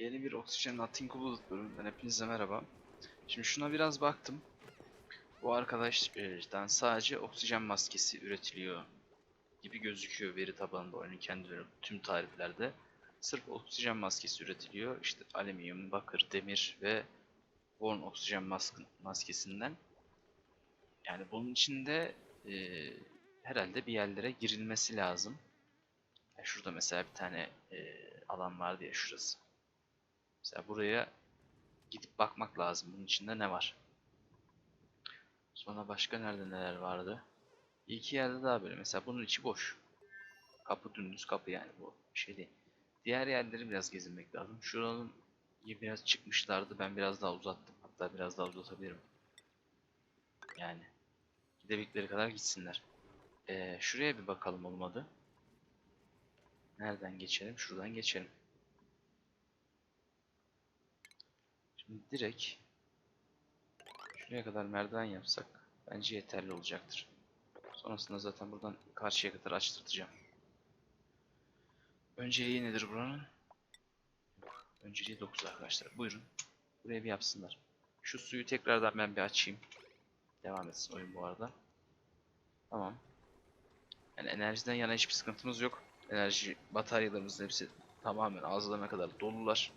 Yeni bir Oxygen Nothing Bullet bölümünden hepinize merhaba. Şimdi şuna biraz baktım. Bu arkadaştan sadece oksijen maskesi üretiliyor gibi gözüküyor veri tabanında oyunun kendileri tüm tariflerde. Sırf oksijen maskesi üretiliyor. İşte alüminyum, bakır, demir ve Born oksijen mask maskesinden. Yani bunun içinde eee, herhalde bir yerlere girilmesi lazım. Ya şurada mesela bir tane eee, alan vardı ya şurası. Mesela buraya gidip bakmak lazım. Bunun içinde ne var? Sonra başka nerede neler vardı? Bir yerde daha böyle. Mesela bunun içi boş. Kapı dümdüz kapı yani bu şey değil. Diğer yerleri biraz gezinmek lazım. Şuranın biraz çıkmışlardı. Ben biraz daha uzattım. Hatta biraz daha uzatabilirim. Yani gidebildikleri kadar gitsinler. Ee, şuraya bir bakalım olmadı. Nereden geçelim? Şuradan geçelim. Şimdi direkt şuraya kadar merdiven yapsak bence yeterli olacaktır. Sonrasında zaten buradan karşıya kadar açtırtacağım. Önceliği nedir buranın? Önceliği 9 arkadaşlar. Buyurun. Buraya bir yapsınlar. Şu suyu tekrardan ben bir açayım. Devam etsin oyun bu arada. Tamam. Yani enerjiden yana hiçbir sıkıntımız yok. Enerji bataryalarımızın hepsi tamamen ağızlarına kadar dolular.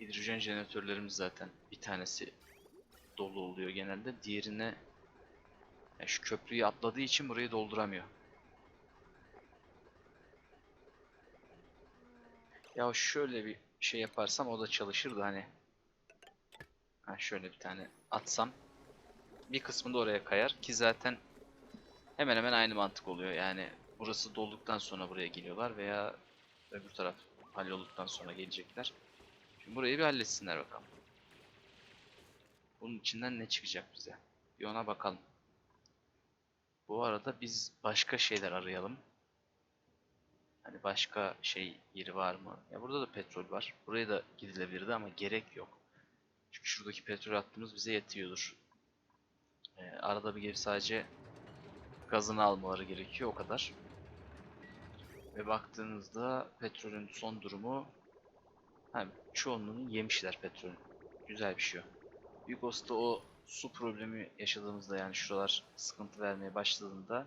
Hidrojen jeneratörlerimiz zaten bir tanesi dolu oluyor genelde. Diğerine yani şu köprüyü atladığı için burayı dolduramıyor. Ya şöyle bir şey yaparsam o da çalışır da hani. Ha şöyle bir tane atsam bir kısmı da oraya kayar ki zaten hemen hemen aynı mantık oluyor. Yani burası dolduktan sonra buraya geliyorlar veya öbür taraf hallolduktan sonra gelecekler. Şimdi burayı bir halletsinler bakalım. Bunun içinden ne çıkacak bize? Bir ona bakalım. Bu arada biz başka şeyler arayalım. Hani başka şey yeri var mı? Ya burada da petrol var. Buraya da gidilebilirdi ama gerek yok. Çünkü şuradaki petrol hattımız bize yetiyordur. Ee, arada bir gelip sadece gazını almaları gerekiyor o kadar. Ve baktığınızda petrolün son durumu ha, çoğunluğunu yemişler petrolün. Güzel bir şey o. Yugos'ta o su problemi yaşadığımızda yani şuralar sıkıntı vermeye başladığında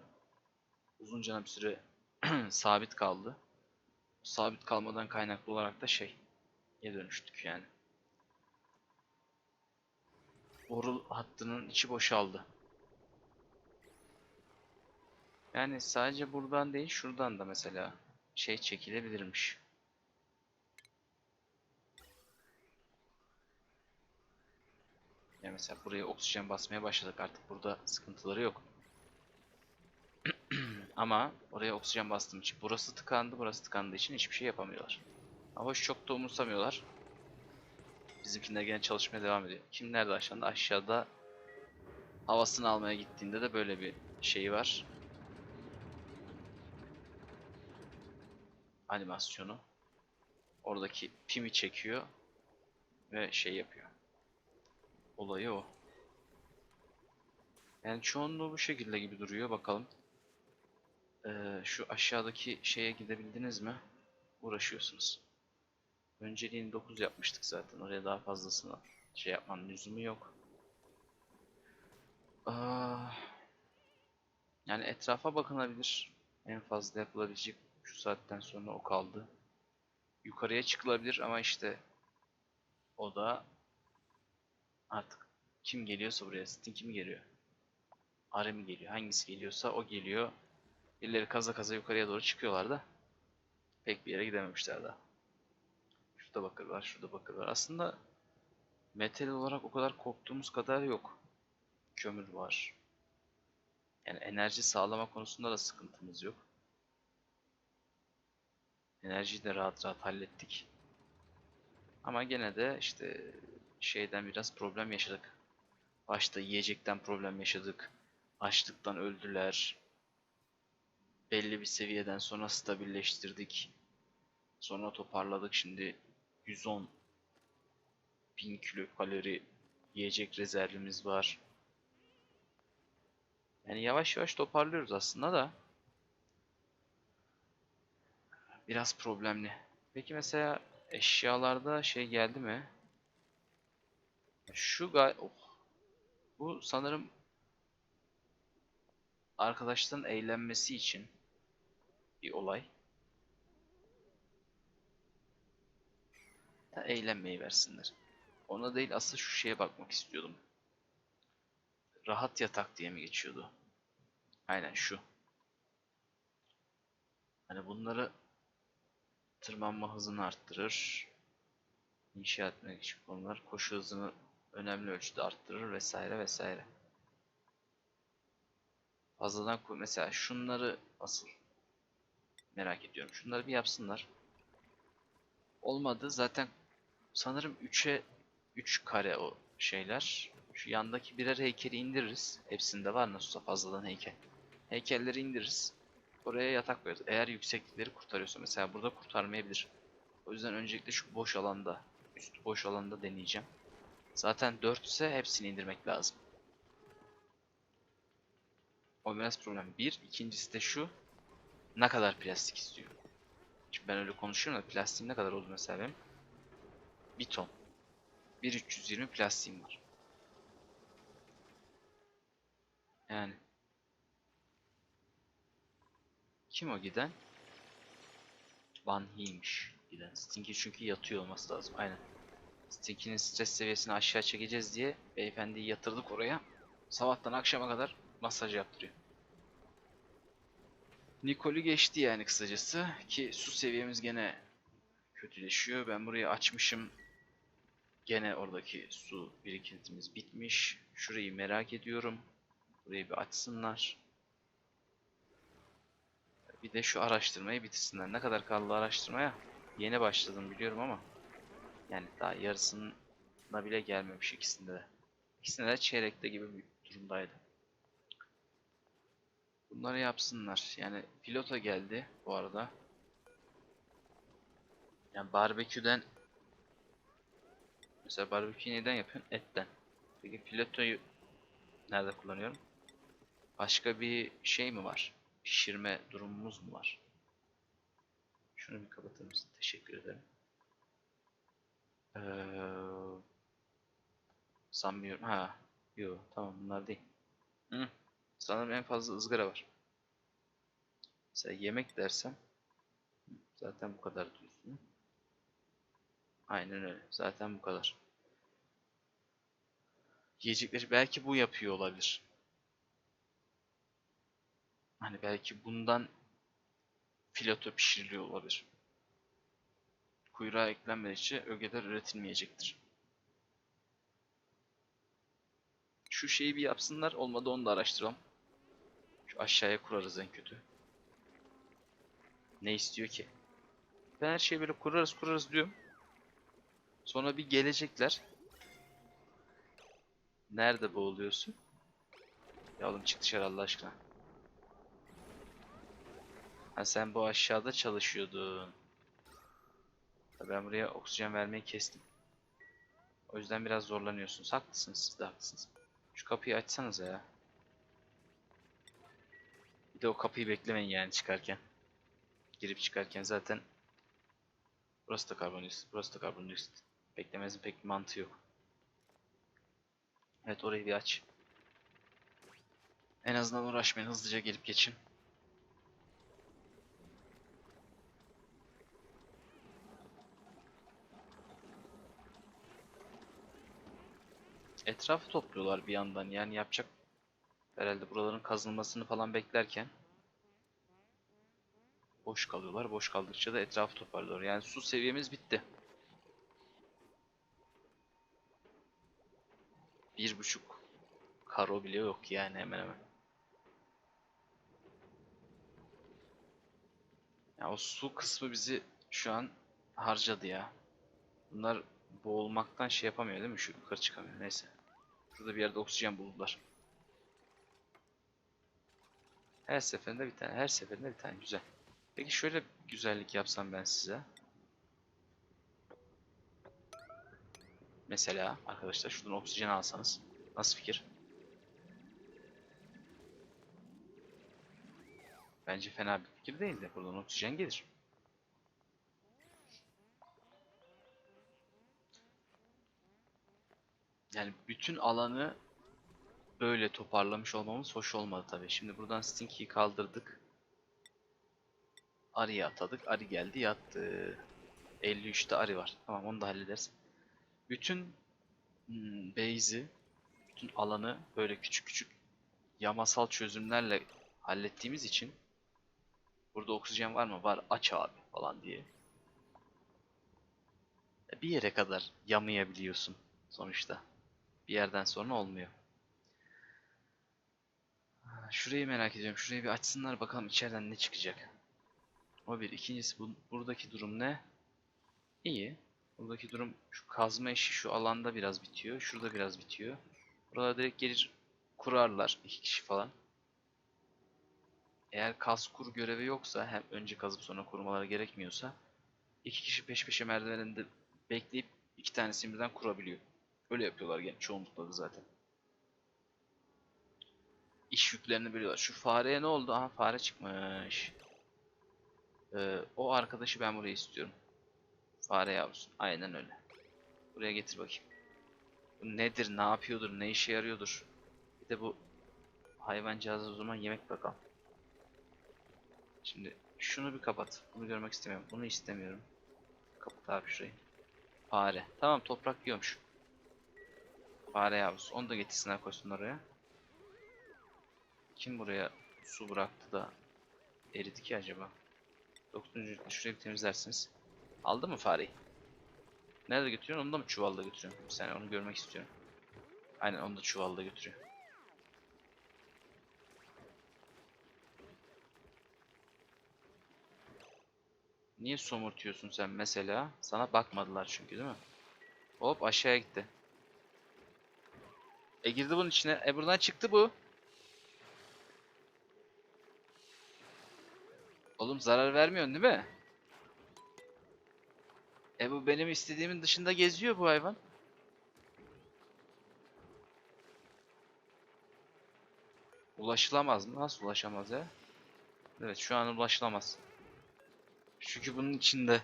uzunca bir süre sabit kaldı. Sabit kalmadan kaynaklı olarak da şey dönüştük yani. Boru hattının içi boşaldı. Yani sadece buradan değil şuradan da mesela şey çekilebilirmiş. Yani mesela buraya oksijen basmaya başladık artık burada sıkıntıları yok. Ama oraya oksijen bastığım için burası tıkandı, burası tıkandığı için hiçbir şey yapamıyorlar. Ama hoş çok da umursamıyorlar. Bizimkiler gene çalışmaya devam ediyor. Kim nerede aşağıda? Aşağıda havasını almaya gittiğinde de böyle bir şey var. Animasyonu. Oradaki pimi çekiyor ve şey yapıyor. Olayı o. Yani çoğunluğu bu şekilde gibi duruyor. Bakalım. Ee, şu aşağıdaki şeye gidebildiniz mi? Uğraşıyorsunuz. Önceliğini 9 yapmıştık zaten. Oraya daha fazlasını şey yapmanın lüzumu yok. Aa, yani etrafa bakılabilir. En fazla yapılabilecek şu saatten sonra o kaldı. Yukarıya çıkılabilir ama işte o da artık kim geliyorsa buraya Sting mi geliyor? Are mi geliyor? Hangisi geliyorsa o geliyor. Birileri kaza kaza yukarıya doğru çıkıyorlar da pek bir yere gidememişler daha. Şurada bakır şurada bakır. Aslında metal olarak o kadar korktuğumuz kadar yok. Kömür var. Yani enerji sağlama konusunda da sıkıntımız yok. Enerjiyi de rahat rahat hallettik. Ama gene de işte şeyden biraz problem yaşadık. Başta yiyecekten problem yaşadık. Açlıktan öldüler. Belli bir seviyeden sonra stabilleştirdik. Sonra toparladık. Şimdi 110 bin kilokalori yiyecek rezervimiz var. Yani yavaş yavaş toparlıyoruz aslında da. Biraz problemli. Peki mesela Eşyalarda şey geldi mi? Şu gal oh. Bu sanırım arkadaşların eğlenmesi için bir olay. Ya eğlenmeyi versinler. Ona değil asıl şu şeye bakmak istiyordum. Rahat yatak diye mi geçiyordu? Aynen şu. Hani bunları tırmanma hızını arttırır. İnşa etmek için konular koşu hızını önemli ölçüde arttırır vesaire vesaire. Fazladan koy mesela şunları asıl merak ediyorum. Şunları bir yapsınlar. Olmadı zaten sanırım 3'e 3 kare o şeyler. Şu yandaki birer heykeli indiririz. Hepsinde var nasılsa fazladan heykel. Heykelleri indiririz. Oraya yatak koyarız. Eğer yükseklikleri kurtarıyorsa mesela burada kurtarmayabilir. O yüzden öncelikle şu boş alanda, üst boş alanda deneyeceğim. Zaten 4 ise hepsini indirmek lazım. O biraz problem. Bir, ikincisi de şu. Ne kadar plastik istiyor? Şimdi ben öyle konuşuyorum da plastiğim ne kadar oldu mesela benim? 1 ton. 1320 plastiğim var. Yani. Kim o giden? Van Hee'ymiş giden. Stinky çünkü yatıyor olması lazım. Aynen. Stinky'nin stres seviyesini aşağı çekeceğiz diye beyefendiyi yatırdık oraya. Sabahtan akşama kadar masaj yaptırıyor. Nikol'ü geçti yani kısacası ki su seviyemiz gene kötüleşiyor. Ben burayı açmışım. Gene oradaki su birikintimiz bitmiş. Şurayı merak ediyorum. Burayı bir açsınlar. Bir de şu araştırmayı bitirsinler. Ne kadar kaldı araştırmaya? Yeni başladım biliyorum ama yani daha yarısına bile gelmemiş ikisinde de. İkisinde de çeyrekte gibi bir durumdaydı. Bunları yapsınlar. Yani pilota geldi bu arada. Yani barbeküden mesela barbeküyü neden yapıyorsun? Etten. Peki pilotoyu nerede kullanıyorum? Başka bir şey mi var? Pişirme durumumuz mu var? Şunu bir kapatır mısın? Teşekkür ederim. Ee, sanmıyorum. Ha, yok tamam bunlar değil. Hı, sanırım en fazla ızgara var. Mesela yemek dersem zaten bu kadar diyorsun. Aynen öyle. Zaten bu kadar. Yiyecekleri belki bu yapıyor olabilir. Hani belki bundan fileto pişiriliyor olabilir. Kuyruğa eklenmedikçe ögeler üretilmeyecektir. Şu şeyi bir yapsınlar. Olmadı onu da araştıralım. Şu aşağıya kurarız en kötü. Ne istiyor ki? Ben her şeyi böyle kurarız kurarız diyorum. Sonra bir gelecekler. Nerede boğuluyorsun? Ya oğlum çık dışarı Allah aşkına. Ha sen bu aşağıda çalışıyordun. Ben buraya oksijen vermeyi kestim. O yüzden biraz zorlanıyorsunuz. Haklısınız siz de haklısınız. Şu kapıyı açsanız ya. Bir de o kapıyı beklemeyin yani çıkarken. Girip çıkarken zaten Burası da karbondioksit, burası da karbondioksit. Beklemezin pek bir mantığı yok. Evet orayı bir aç. En azından uğraşmayın hızlıca gelip geçin. Etrafı topluyorlar bir yandan yani yapacak herhalde buraların kazılmasını falan beklerken boş kalıyorlar. Boş kaldıkça da etrafı toparlıyorlar. Yani su seviyemiz bitti. Bir buçuk karo bile yok yani hemen hemen. Ya o su kısmı bizi şu an harcadı ya. Bunlar boğulmaktan şey yapamıyor değil mi? Şu yukarı çıkamıyor. Neyse. Şurada bir yerde oksijen buldular. Her seferinde bir tane, her seferinde bir tane güzel. Peki şöyle güzellik yapsam ben size. Mesela arkadaşlar şuradan oksijen alsanız. Nasıl fikir? Bence fena bir fikir değil de buradan oksijen gelir. Yani bütün alanı böyle toparlamış olmamız hoş olmadı tabii. Şimdi buradan Stinky'yi kaldırdık. Arı'ya atadık. Arı geldi yattı. 53'te Arı var. Tamam onu da hallederiz. Bütün hmm, base'i, bütün alanı böyle küçük küçük yamasal çözümlerle hallettiğimiz için burada oksijen var mı? Var. Aç abi falan diye. Bir yere kadar yamayabiliyorsun sonuçta. Bir yerden sonra olmuyor. Şurayı merak ediyorum. Şurayı bir açsınlar bakalım içeriden ne çıkacak. O bir. İkincisi bu, buradaki durum ne? İyi. Buradaki durum şu kazma işi şu alanda biraz bitiyor. Şurada biraz bitiyor. Buralarda direkt gelir kurarlar. iki kişi falan. Eğer kaz kur görevi yoksa hem önce kazıp sonra kurmaları gerekmiyorsa iki kişi peş peşe merdiveninde bekleyip iki tanesini birden kurabiliyor. Öyle yapıyorlar yani çoğunlukla zaten. İş yüklerini biliyorlar. Şu fareye ne oldu? Aha fare çıkmış. Ee, o arkadaşı ben buraya istiyorum. Fare yavrusu. Aynen öyle. Buraya getir bakayım. Bu nedir? Ne yapıyordur? Ne işe yarıyordur? Bir de bu hayvancağıza o zaman yemek bakalım. Şimdi şunu bir kapat. Bunu görmek istemiyorum. Bunu istemiyorum. Kapat abi şurayı. Fare. Tamam toprak yiyormuş. Fare yavrusu. Onu da getirsinler koysunlar oraya. Kim buraya su bıraktı da eridi ki acaba? 9. şurayı bir temizlersiniz. Aldı mı fareyi? Nerede götürüyorsun? Onu da mı çuvalda götürüyorsun? Bir onu görmek istiyorum. Aynen onu da çuvalda götürüyor. Niye somurtuyorsun sen mesela? Sana bakmadılar çünkü değil mi? Hop aşağıya gitti. E girdi bunun içine. E buradan çıktı bu. Oğlum zarar vermiyorsun değil mi? E bu benim istediğimin dışında geziyor bu hayvan. Ulaşılamaz mı? Nasıl ulaşamaz ya? Evet şu an ulaşılamaz. Çünkü bunun içinde.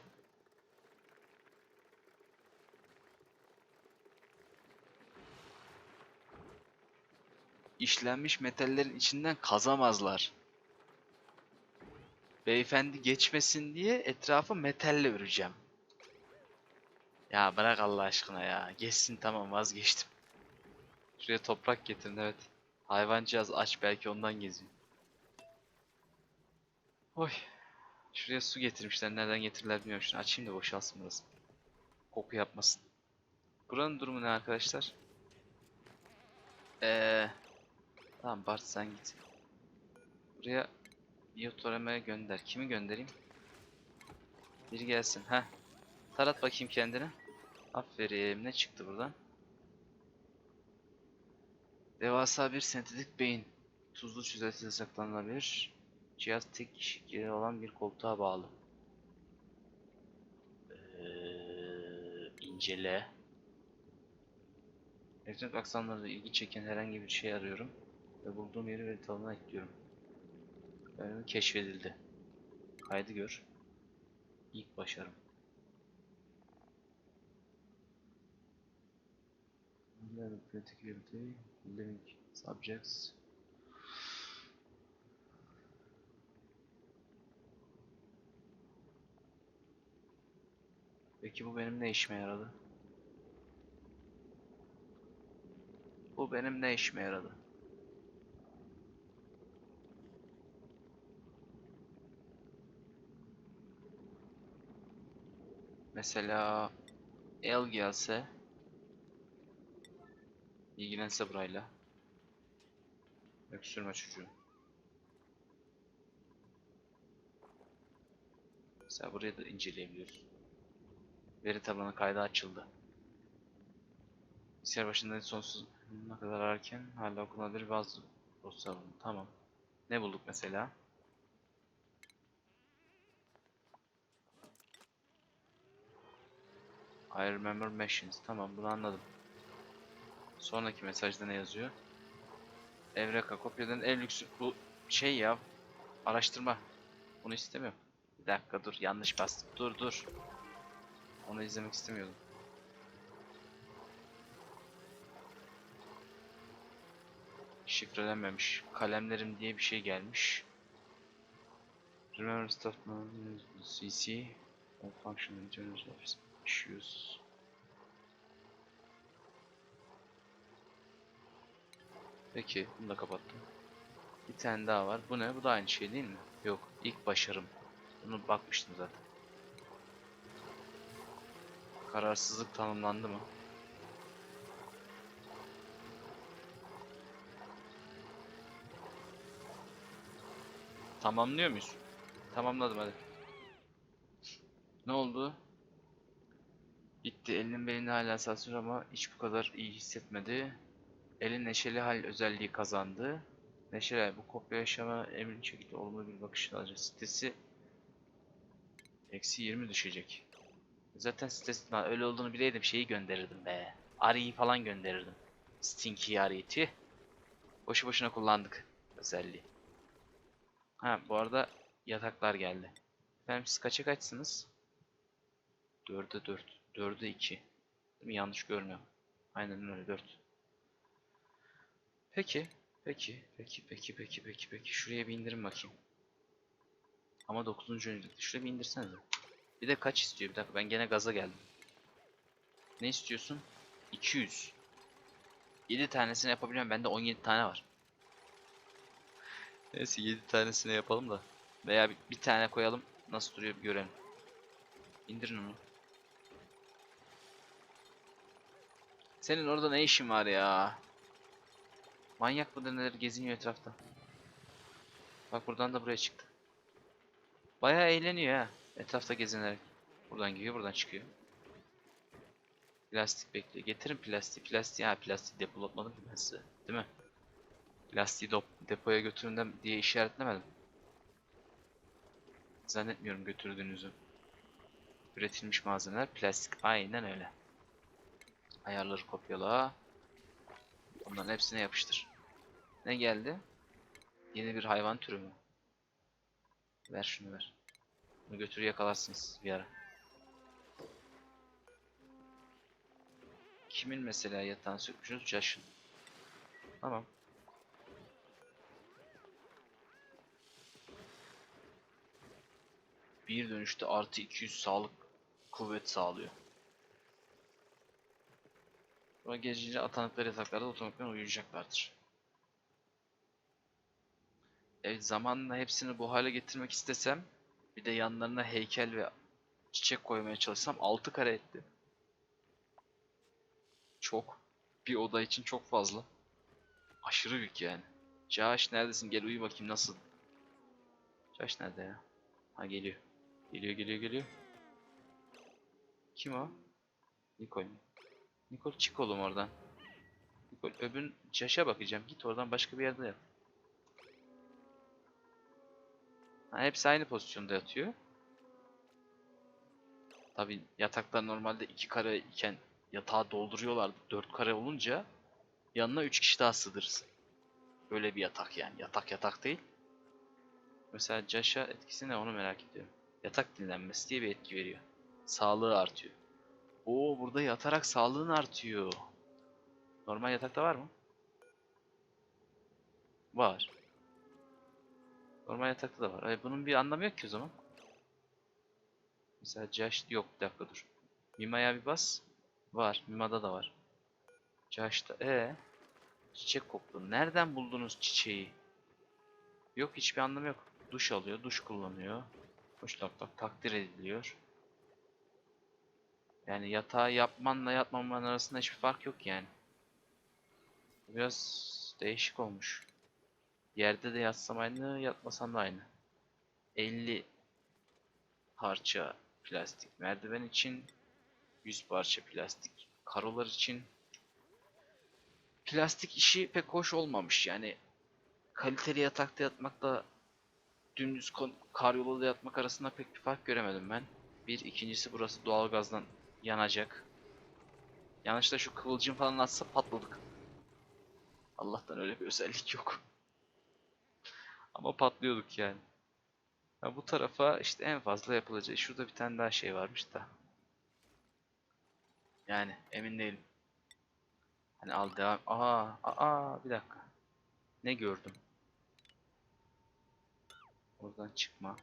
İşlenmiş metallerin içinden kazamazlar. Beyefendi geçmesin diye etrafı metalle öreceğim. Ya bırak Allah aşkına ya. Geçsin tamam vazgeçtim. Şuraya toprak getirin evet. Hayvancağız aç belki ondan geziyor. Oy. Şuraya su getirmişler. Nereden getirirler bilmiyorum. Şunu açayım da boşalsın burası. Koku yapmasın. Buranın durumu ne arkadaşlar? Eee... Tamam Bart sen git. Buraya Yotoreme'ye gönder. Kimi göndereyim? Biri gelsin. Heh. Tarat bakayım kendini. Aferin. Ne çıktı buradan? Devasa bir sentetik beyin. Tuzlu çözeltide saklanabilir. Cihaz tek kişilik olan bir koltuğa bağlı. Ee, incele. Elektronik aksamlarda ilgi çeken herhangi bir şey arıyorum. Ve bulduğum yeri veri tabanına ekliyorum. Bölümü keşfedildi. Kaydı gör. İlk başarım. Level criticality, living subjects. Peki bu benim ne işime yaradı? Bu benim ne işime yaradı? Mesela El gelse ilgilense burayla. Öksürme çocuğu. Mesela burayı da inceleyebiliyoruz. Veri tabanı kaydı açıldı. Bilgisayar başında sonsuz ne kadar ararken hala okunabilir bazı dosyalar bulundu. Tamam. Ne bulduk mesela? I remember machines. Tamam bunu anladım. Sonraki mesajda ne yazıyor? Evreka kopyadan en lüks bu şey ya araştırma. Bunu istemiyorum. Bir dakika dur yanlış bastım. Dur dur. Onu izlemek istemiyordum. Şifrelenmemiş. Kalemlerim diye bir şey gelmiş. Remember staff CC on function in general office. 500 Peki bunu da kapattım. Bir tane daha var. Bu ne? Bu da aynı şey değil mi? Yok. ilk başarım. Bunu bakmıştım zaten. Kararsızlık tanımlandı mı? Tamamlıyor muyuz? Tamamladım hadi. Ne oldu? Bitti. Elinin belinde hala sarsıyor ama hiç bu kadar iyi hissetmedi. Elin neşeli hal özelliği kazandı. Neşeli bu kopya yaşama emin şekilde olumlu bir bakış alacak. Sitesi eksi 20 düşecek. Zaten sitesi öyle olduğunu bileydim şeyi gönderirdim be. Ari'yi falan gönderirdim. Stinky Ari'yi. Boşu boşuna kullandık özelliği. Ha bu arada yataklar geldi. Efendim siz kaça kaçsınız? 4'e 4. 4'e 2. Değil mi? Yanlış görmüyorum. Aynen öyle 4. Peki. Peki. Peki. Peki. Peki. Peki. Peki. Şuraya bir indirin bakayım. Ama 9. öncelikli. Şuraya bir indirsenize. Bir de kaç istiyor? Bir dakika ben gene gaza geldim. Ne istiyorsun? 200. 7 tanesini yapabiliyorum. Bende 17 tane var. Neyse 7 tanesini yapalım da. Veya bir, bir tane koyalım. Nasıl duruyor bir görelim. İndirin onu. Senin orada ne işin var ya? Manyak mıdır neler geziniyor etrafta. Bak buradan da buraya çıktı. Bayağı eğleniyor ha. Etrafta gezinerek. Buradan giriyor buradan çıkıyor. Plastik bekliyor. Getirin plastiği. Plastiği ha plastiği depolatmadım ki ben size. Değil mi? Plastiği depoya götürün diye işaretlemedim. Zannetmiyorum götürdüğünüzü. Üretilmiş malzemeler plastik. Aynen öyle. Ayarları kopyala. Onların hepsine yapıştır. Ne geldi? Yeni bir hayvan türü mü? Ver şunu ver. Bunu götür yakalarsınız bir ara. Kimin mesela yatağını sökmüşsünüz? Josh'ın. Tamam. Bir dönüşte artı 200 sağlık kuvvet sağlıyor. Sonra geceleri atanıkları yataklarda otomatikman uyuyacaklardır. Evet zamanla hepsini bu hale getirmek istesem bir de yanlarına heykel ve çiçek koymaya çalışsam 6 kare etti. Çok. Bir oda için çok fazla. Aşırı büyük yani. Josh neredesin? Gel uyu bakayım nasıl? Josh nerede ya? Ha geliyor. Geliyor geliyor geliyor. Kim o? Nicole mi? Nicole çık oğlum oradan. Nicole öbür Josh'a bakacağım. Git oradan başka bir yerde yat. Ha, hepsi aynı pozisyonda yatıyor. Tabi yataklar normalde iki kare iken yatağı dolduruyorlardı. Dört kare olunca yanına üç kişi daha sığdırırsın. Böyle bir yatak yani. Yatak yatak değil. Mesela Josh'a etkisi ne onu merak ediyorum. Yatak dinlenmesi diye bir etki veriyor. Sağlığı artıyor. Oo burada yatarak sağlığın artıyor. Normal yatakta var mı? Var. Normal yatakta da var. E, bunun bir anlamı yok ki o zaman. Mesela Josh yok bir dakika dur. Mima'ya bir bas. Var. Mima'da da var. Josh'ta. E Çiçek koktu. Nereden buldunuz çiçeği? Yok hiçbir anlamı yok. Duş alıyor, duş kullanıyor. Hoş tak takdir ediliyor. Yani yatağı yapmanla yatmaman arasında hiçbir fark yok yani. Biraz değişik olmuş. Yerde de yatsam aynı, yatmasam da aynı. 50 parça plastik merdiven için 100 parça plastik karolar için plastik işi pek hoş olmamış yani kaliteli yatakta yatmakla dümdüz kon- karyolada yatmak arasında pek bir fark göremedim ben. Bir ikincisi burası doğalgazdan yanacak. Yanlışlıkla şu kıvılcım falan atsa patladık. Allah'tan öyle bir özellik yok. Ama patlıyorduk yani. Ya bu tarafa işte en fazla yapılacak. Şurada bir tane daha şey varmış da. Yani emin değilim. Hani al devam. Aa, aa bir dakika. Ne gördüm? Oradan çıkma.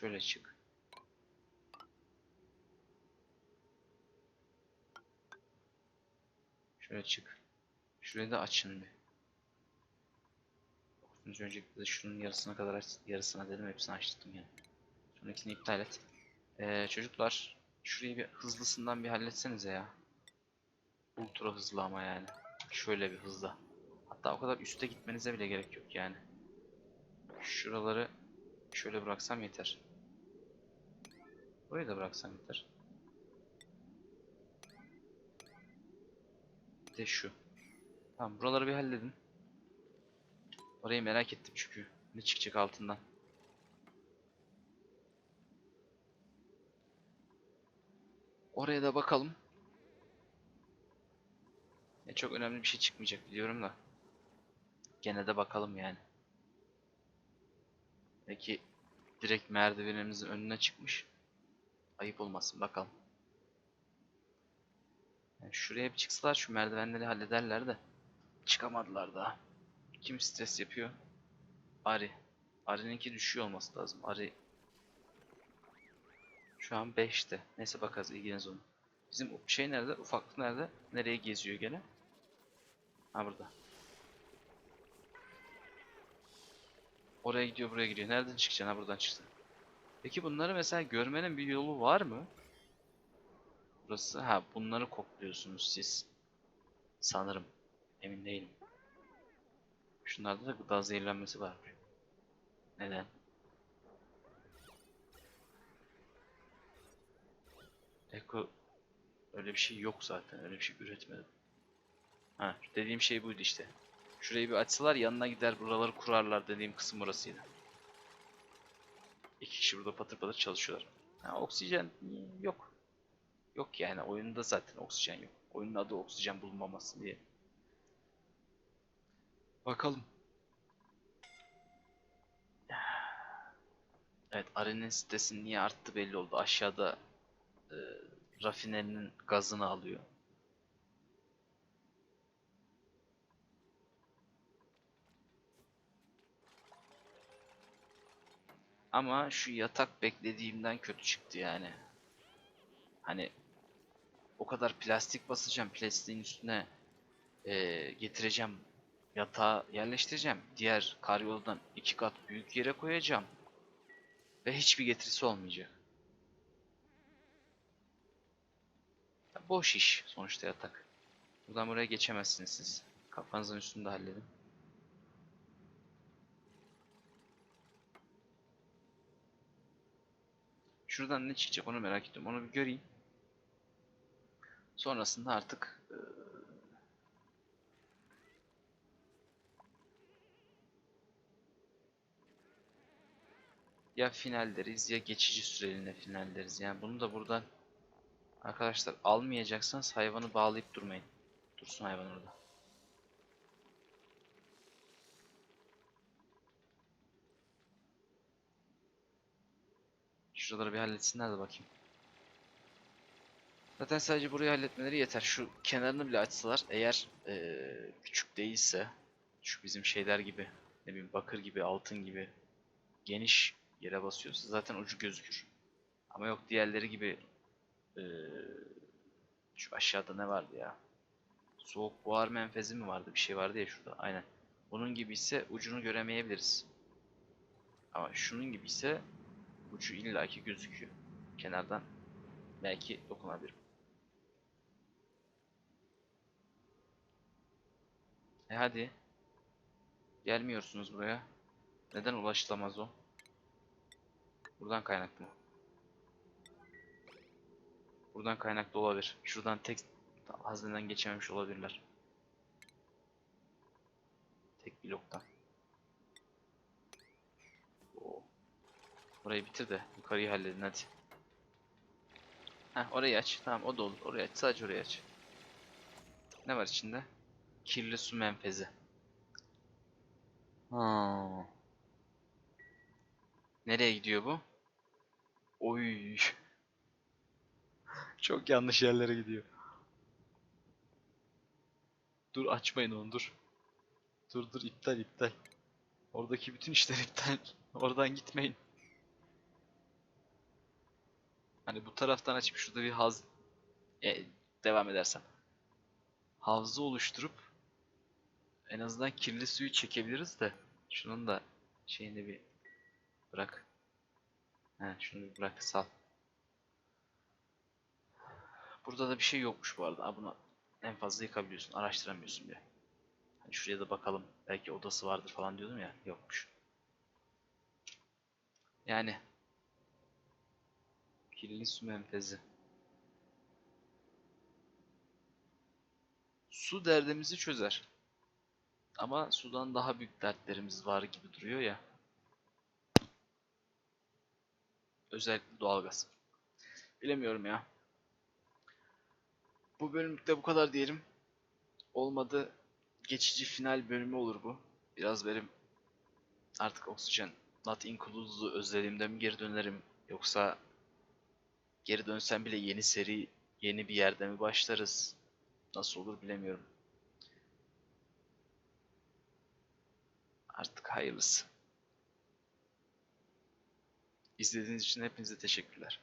Şöyle çık. Şöyle çık. Şurayı da açın bir. Önce öncelikle de şunun yarısına kadar aç, yarısına dedim hepsini açtım yani. Sonrakini iptal et. Ee, çocuklar şurayı bir hızlısından bir halletsenize ya. Ultra hızlı ama yani. Şöyle bir hızla. Hatta o kadar üste gitmenize bile gerek yok yani. Şuraları şöyle bıraksam yeter. Burayı da bıraksam yeter. Bir de şu. Tamam buraları bir halledin. Orayı merak ettim çünkü. Ne çıkacak altından. Oraya da bakalım. Ya çok önemli bir şey çıkmayacak biliyorum da. Gene de bakalım yani. Peki direkt merdivenimizin önüne çıkmış. Ayıp olmasın bakalım. Yani şuraya bir çıksalar şu merdivenleri hallederler de. Çıkamadılar daha. Kim stres yapıyor? Ari. Ari'ninki düşüyor olması lazım. Ari şu an 5'te. Neyse bakarız ilginiz onu. Bizim şey nerede? Ufaklık nerede? Nereye geziyor gene? Ha burada. Oraya gidiyor, buraya gidiyor. Nereden çıkacaksın? Ha buradan çıksın. Peki bunları mesela görmenin bir yolu var mı? Burası, ha bunları kokluyorsunuz siz. Sanırım. Emin değilim. Şunlarda da gıda zehirlenmesi var. Neden? Eko öyle bir şey yok zaten. Öyle bir şey üretmedim. Ha, dediğim şey buydu işte. Şurayı bir açsalar yanına gider buraları kurarlar dediğim kısım orasıydı. İki kişi burada patır patır çalışıyorlar. Ha, oksijen yok. Yok yani oyunda zaten oksijen yok. Oyunun adı oksijen bulunmaması diye. Bakalım. Evet, Aren'in sitesi niye arttı belli oldu. Aşağıda e, rafinerinin gazını alıyor. Ama şu yatak beklediğimden kötü çıktı yani. Hani o kadar plastik basacağım, plastiğin üstüne e, getireceğim, yatağı yerleştireceğim. Diğer karyoldan iki kat büyük yere koyacağım. Ve hiçbir getirisi olmayacak. Ya Boş iş sonuçta yatak. Buradan buraya geçemezsiniz siz. Kafanızın üstünde halledin. Şuradan ne çıkacak onu merak ediyorum. Onu bir göreyim. Sonrasında artık eee, ya final deriz ya geçici süreliğine final deriz. Yani bunu da buradan arkadaşlar almayacaksanız hayvanı bağlayıp durmayın. Dursun hayvan orada. Şuraları bir halletsinler de bakayım. Zaten sadece burayı halletmeleri yeter. Şu kenarını bile açsalar eğer eee, küçük değilse şu bizim şeyler gibi ne bileyim bakır gibi altın gibi geniş yere basıyorsa zaten ucu gözükür. Ama yok diğerleri gibi eee, şu aşağıda ne vardı ya? Soğuk buhar menfezi mi vardı? Bir şey vardı ya şurada. Aynen. Bunun gibi ise ucunu göremeyebiliriz. Ama şunun gibi ise ucu illaki gözüküyor. Kenardan belki dokunabilirim. E hadi. Gelmiyorsunuz buraya. Neden ulaşılamaz o? Buradan kaynaklı mı? Buradan kaynaklı olabilir. Şuradan tek hazneden geçememiş olabilirler. Tek bloktan. Oo. Orayı bitir de yukarıyı halledin hadi. Heh orayı aç. Tamam o da olur. Orayı aç. Sadece orayı aç. Ne var içinde? Kirli su menfezi. Ha. Nereye gidiyor bu? Oy. Çok yanlış yerlere gidiyor. Dur açmayın onu dur. Dur dur iptal iptal. Oradaki bütün işler iptal. Oradan gitmeyin. Hani bu taraftan açıp şurada bir haz e, devam edersem. Havza oluşturup en azından kirli suyu çekebiliriz de şunun da şeyini bir bırak. He, şunu bir bırak sal. Burada da bir şey yokmuş bu arada. Ha, bunu en fazla yıkabiliyorsun. Araştıramıyorsun bile. Hani şuraya da bakalım. Belki odası vardır falan diyordum ya. Yokmuş. Yani. Kirli su menfezi. Su derdimizi çözer. Ama sudan daha büyük dertlerimiz var gibi duruyor ya. Özellikle doğalgaz. Bilemiyorum ya. Bu bölümlükte bu kadar diyelim. Olmadı geçici final bölümü olur bu. Biraz benim artık oksijen not included'u özlediğimde mi geri dönerim yoksa geri dönsem bile yeni seri yeni bir yerde mi başlarız? Nasıl olur bilemiyorum. Artık hayırlısı. İzlediğiniz için hepinize teşekkürler.